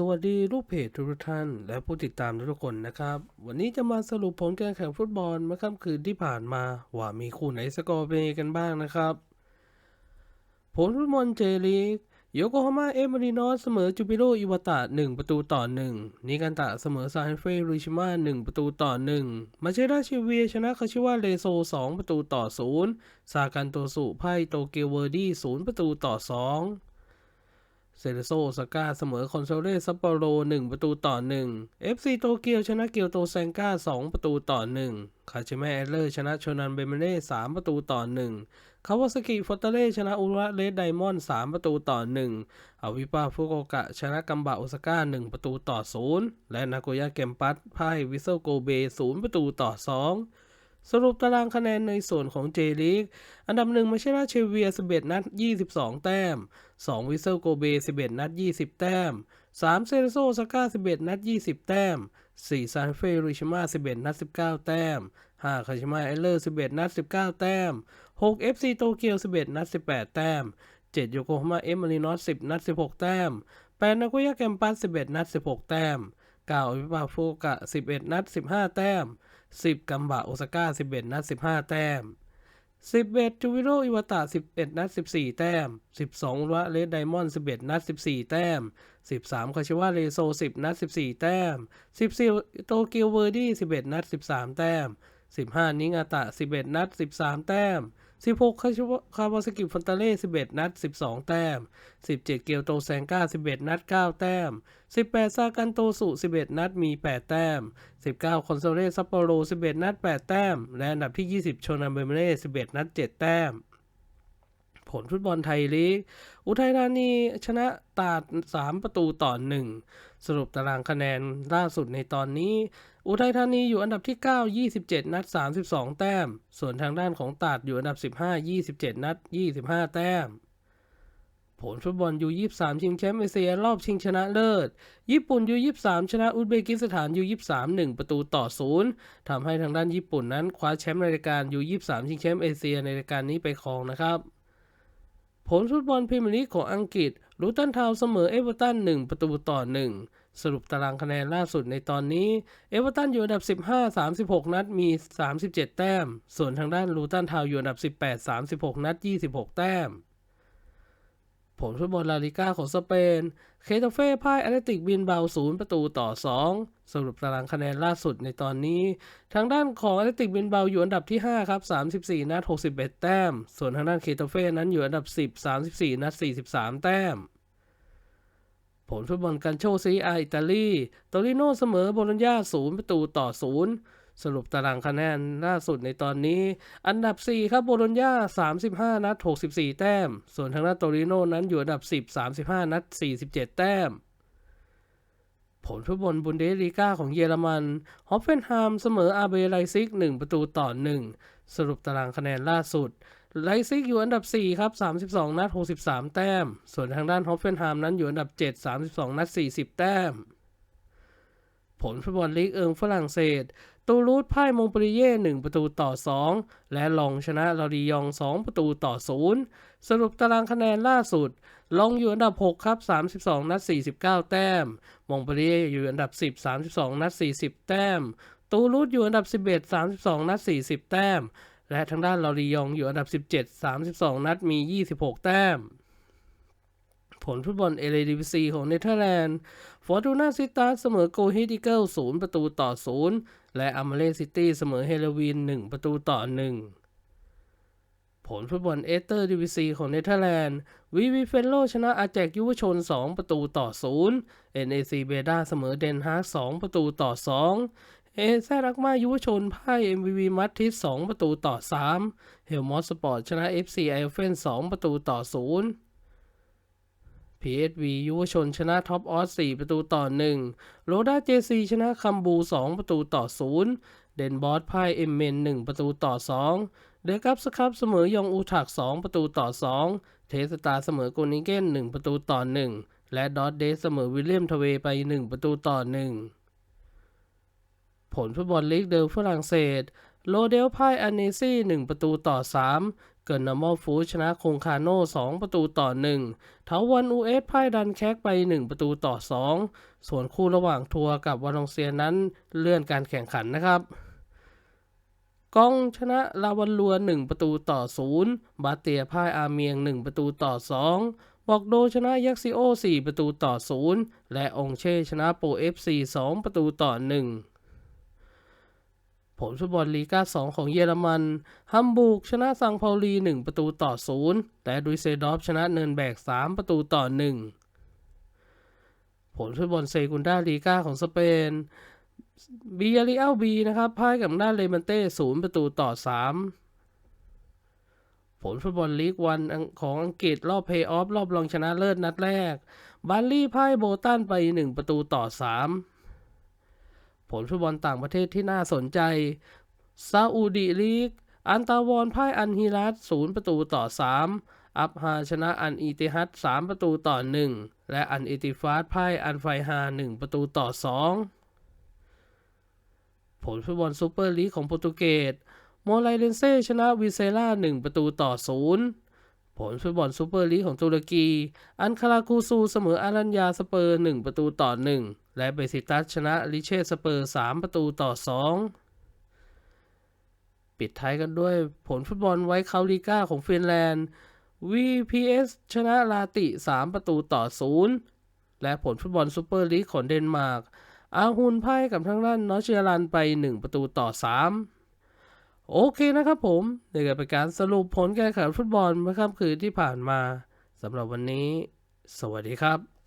สวัสดีลูกเพจทุกท่าน และผู้ติดตามทุกคนนะครับ วันนี้จะมาสรุปผลการแข่งฟุตบอลเมื่อค่ำคืนที่ผ่านมาว่ามีคู่ไหนสกอร์เป็นกันบ้างนะครับ ผลฟุตบอลเจลีกโยโกฮาม่าเอเมรินอสเสมอจูบิโรอิวาตะ1 ประตูต่อ 1 นิกันตะเสมอซานเฟรริชิมา1 ประตูต่อ 1 มาเชราชิเวียชนะคาชิวาเลโซ 2 ประตูต่อ 0 ซากันโตสุไพ่โตเกียวเวอร์ดี้0ประตูต่อ 2 เซเรโซโอซาก้าเสมอคอนโซเล่ซัปโปโร 1 ประตูต่อ 1 FC โตเกียวชนะเกียวโตแซงก้า2 ประตูต่อ 1 คาชิเมะเอเลอร์ชนะโชนันเบเมเน่3ประตูต่อ 1 คาวาซากิฟอตเตเล่ชนะอุระเลดไดมอนด์3ประตูต่อ 1 อาวิปาฟุโกกะชนะกัมบะโอซาก้า 1 ประตูต่อ 0 และนาโกย่าเกมปัสพ่ายวิเซลโกเบ 0 ประตูต่อ 2 สรุปตารางคะแนนในส่วนของเจลีกอันดับหนึ่งมาเชราเชเวีย 11 นัด 22 แต้ม 2 วิเซลโกเบ 11 นัด 20 แต้ม 3 เซเรโซซาก้า 11 นัด 20 แต้ม 4 ซานเฟริชิมา 11 นัด 19 แต้ม 5 คาชิมาเอเลอร์ 11 นัด 19 แต้ม 6 FC โตเกียว 11 นัด 18 แต้ม 7 โยโกฮาม่าเอมมารินอส 10 นัด 16 แต้ม 8 นาโกย่าแกมปัส 11 นัด 16 แต้ม9วิปาฟูกะ 11 นัด 15 แต้ม 10 กัมบะโอซาก้า 11 นัด 15 แต้ม 11 จูวิโรอิวาตะ 11 นัด 14 แต้ม 12วะเลดไดมอนด์ 11 นัด 14 แต้ม 13 คาชิวาเรโซ 10 นัด 14 แต้ม 14 โตเกียวเวอร์ดี้ 11 นัด 13 แต้ม 15 นิงาตะ 11 นัด 13 แต้ม 16 คาชิวคาวาสกิฟอนตาเล่11 นัด 12 แต้ม 17 เกียวโตแซงก้า 11 นัด 9 แต้ม 18 ซากันโตสุ 11 นัดมี 8 แต้ม 19 คอนโซเล่ซัปโปโร 11 นัด 8 แต้ม และอันดับที่ 20 โชนาเบเมเล่11 นัด 7 แต้ม ผลฟุตบอลไทยลีก อุทัยธานีชนะตาด 3 ประตูต่อ 1 สรุปตารางคะแนนล่าสุดในตอนนี้ อุทัยธานีอยู่อันดับที่ 9 27 นัด 32 แต้ม ส่วนทางด้านของตาดอยู่อันดับ 15 27 นัด 25 แต้มผลฟุตบอลยู23ชิงแชมป์เอเชียรอบชิงชนะเลิศ ญี่ปุ่นยู23ชนะอุซเบกิสถานยู23 1 ประตูต่อ0ทำให้ทางด้านญี่ปุ่นนั้นคว้าแชมป์รายการยู23ชิงแชมป์เอเชียในรายการนี้ไปครองนะครับ ผลฟุตบอลพรีเมียร์ลีกของอังกฤษลูตันทาวเสมอเอเวอร์ตัน1ประตูต่อ 1 สรุปตารางคะแนนล่าสุดในตอนนี้ เอเวอร์ตันอยู่อันดับ 15 36 นัดมี 37 แต้ม ส่วนทางด้านลูตันทาวอยู่อันดับ 18 36 นัด 26 แต้ม ผลฟุตบอลลาลิก้าของสเปน เคตาเฟ่พ่ายแอตเลติกบินเบา0ประตูต่อ 2 สรุปตารางคะแนนล่าสุดในตอนนี้ ทางด้านของแอตเลติกบินเบาอยู่อันดับที่ 5 ครับ 34 นัด 61 แต้ม ส่วนทางด้านเคตาเฟ่นั้นอยู่อันดับ 10 34 นัด 43 แต้ม ผลฟุตบอลกันโชซีอาอิตาลีโตริโนเสมอโบโลญญา0ประตูต่อ 0 สรุปตารางคะแนนล่าสุดในตอนนี้ อันดับ 4 ครับโบโลญญา 35 นัด 64 แต้ม ส่วนทางด้านโตริโนนั้นอยู่อันดับ 10 35 นัด 47 แต้ม ผลฟุตบอลบุนเดสลีกาของเยอรมันฮอฟเฟนไฮมเสมออาเบไลซิก 1 ประตูต่อ 1 สรุปตารางคะแนนล่าสุดไลซิกอยู่อันดับ 4 ครับ 32 นัด 63 แต้ม ส่วนทางด้านฮอฟเฟนไฮมนั้นอยู่อันดับ 7 32 นัด 40 แต้ม ผลฟุตบอลลีกเอิงฝรั่งเศส ตูรูดพ่ายมงปรีเย่1 ประตูต่อ 2 และลองชนะลอรียอง 2 ประตูต่อ 0 สรุปตารางคะแนนล่าสุด ลองอยู่อันดับ 6 ครับ 32 นัด 49 แต้ม มงปรีเย่อยู่อันดับ 10 32 นัด 40 แต้ม ตูรูดอยู่อันดับ 11 32 นัด 40 แต้ม และทางด้านลอรียองอยู่อันดับ 17 32 นัดมี 26 แต้ม ลฟุตบอลเอเลดิวิซีของเนเธอร์แลนด์ ฟอร์ตูน่าซิตาเสมอโกฮิดิเกิล0ประตูต่อ0และอัมเลซิตี้เสมอเฮโลวีน1ประตูต่อ1ผลฟุตบอลเอเตอร์ดิวิซีของเนเธอร์แลนด์วีวีเฟนโลชนะอาแจกยุวชน 2 ประตูต่อ 0 NAC เบด้าเสมอเดนฮาร์ก2ประตูต่อ 2 เอแซรักมายุวชนพ่าย MVV มัตทิส2ประตูต่อ 3 เฮลมอสสปอร์ตชนะ FC ไอเฟน2ประตูต่อ 0 PSV ยุวชนชนะท็อปออส 4 ประตูต่อ 1 โรด้าเจซีชนะคัมบู 2 ประตูต่อ 0 เดนบอสพ่ายเอ็มเมน 1 ประตูต่อ 2 เดกัปสครับเสมอยองอูถัก 2 ประตูต่อ 2 เทสตาเสมอโกนิเกน 1 ประตูต่อ 1 และดอตเดสเสมอวิลเลียมทเวไป 1 ประตูต่อ 1 ผลฟุตบอลลีกเดิมฝรั่งเศส โลเดลพ่ายอันเนซี่ 1 ประตูต่อ 3 เกินนอร์มอลฟูชนะคงคาโน่ 2 ประตูต่อ 1เทาวันอูเอสพ่ายดันแคกไป 1 ประตูต่อ 2 ส่วนคู่ระหว่างทัวร์กับวาลองเซียนั้นเลื่อนการแข่งขันนะครับกองชนะลาวันลัว 1 ประตูต่อ 0 บาเตียพ่ายอาเมียง 1 ประตูต่อ 2 บอกโดชนะยักซิโอ 4 ประตูต่อ 0 และองเช่ชนะโปเอฟซี2ประตูต่อ 1 ผลฟุตบอลลีกา2ของเยอรมันฮัมบูร์กชนะซังเปาลี 1 ประตูต่อ 0 และดุยเซดอฟชนะเนินแบก 3 ประตูต่อ 1 ผลฟุตบอลเซกุนดาลีกาของสเปนบียาริเอลบีนะครับพ่ายกับด้าเลมันเต้0ประตูต่อ 3 ผลฟุตบอลลีกวันของอังกฤษรอบเพย์ออฟรอบรองชนะเลิศนัดแรกบาร์ลี่พ่ายโบตันไป 1 ประตูต่อ 3 ผลฟุตบอลต่างประเทศที่น่าสนใจซาอุดีลีก อันตาวอนพ่ายอันฮิรัต0ประตูต่อ 3 อับฮาชนะอันอีติฮัด3ประตูต่อ 1 และอันอิติฟาดพ่ายอันไฟฮา 1 ประตูต่อ 2 ผลฟุตบอลซูเปอร์ลีกของโปรตุเกสโมไลเลนเซ่ชนะวิเซล่า 1 ประตูต่อ 0ผลฟุตบอลซูเปอร์ลีกของตุรกี อันคาราคูซูเสมออารัญญาสเปอร์ 1 ประตูต่อ 1 และเบซิตัสชนะลิเช่สเปอร์ 3 ประตูต่อ 2 ปิดท้ายกันด้วยผลฟุตบอลไวท์คาลิก้าของฟินแลนด์ VPS ชนะลาติ 3 ประตูต่อ 0 และผลฟุตบอลซูเปอร์ลีกของเดนมาร์กอาฮุนไพ่กับทางด้านนอร์เชียรันไป 1 ประตูต่อ 3 โอเคนะครับผมนี่ก็เป็นการสรุปผลการแข่งขันฟุตบอลเมื่อค่ำคืนที่ผ่านมาสำหรับวันนี้ สวัสดีครับ